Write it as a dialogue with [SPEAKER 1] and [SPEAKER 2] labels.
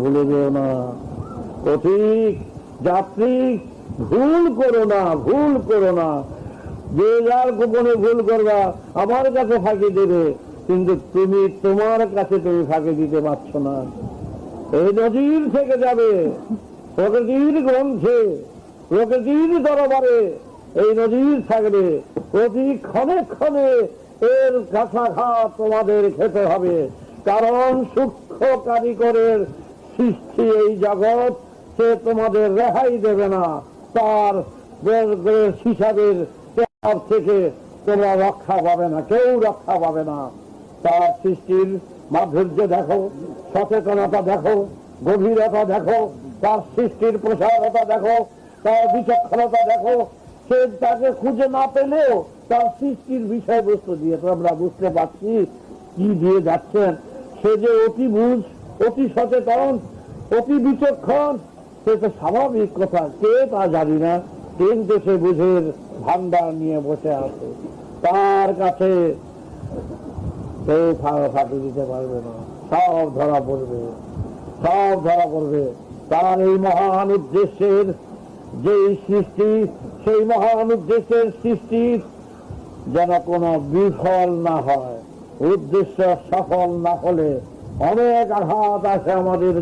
[SPEAKER 1] ভুলে যেও না। পথিক যাত্রী, ভুল করো না, ভুল করো না। যে যার গোপনে ভুল করবা, আমার কাছে ফাঁকি দেবে, কিন্তু তুমি তোমার কাছে তুমি ফাঁকি দিতে পারছ না। এই নদীর থেকে যাবে, প্রকৃতির গ্রন্থে প্রকৃতির দরবারে এই নদীর থাকবে প্রতি ক্ষণে ক্ষণে এর কাছাঘাত তোমাদের খেতে হবে, কারণ সূক্ষ্ম কারিগরের সৃষ্টি এই জগৎ, সে তোমাদের রেহাই দেবে না। তার হিসাবের থেকে তোমরা রক্ষা পাবে না, কেউ রক্ষা পাবে না। তার সৃষ্টির মাধুর্য দেখো, সচেতনতা দেখো, গভীরতা দেখো, তার সৃষ্টির প্রসারতা দেখো, তার বিচক্ষণতা দেখো। সে তাকে খুঁজে না পেলেও তার সৃষ্টির বিষয়বস্তু দিয়ে তো আমরা বুঝতে পারছি কি দিয়ে যাচ্ছেন। সে যে অতি বুঝ অতি সচেতন, অতি বিচক্ষণ, সে তো স্বাভাবিক কথা। কে তা জানি না কিন্তু সে বুঝের ভান্ডার নিয়ে বসে আছে। তার কাছে কেউ ফা- ফাঁকি দিতে পারবে না। সব ধরা পড়বে, সব ধরা পড়বে। তার এই মহান উদ্দেশ্যের যেই সৃষ্টি, সেই মহান উদ্দেশ্যের সৃষ্টি যেন কোনো বিফল না হয়। উদ্দেশ্য সফল না হলে অনেক আঘাত আছে আমাদের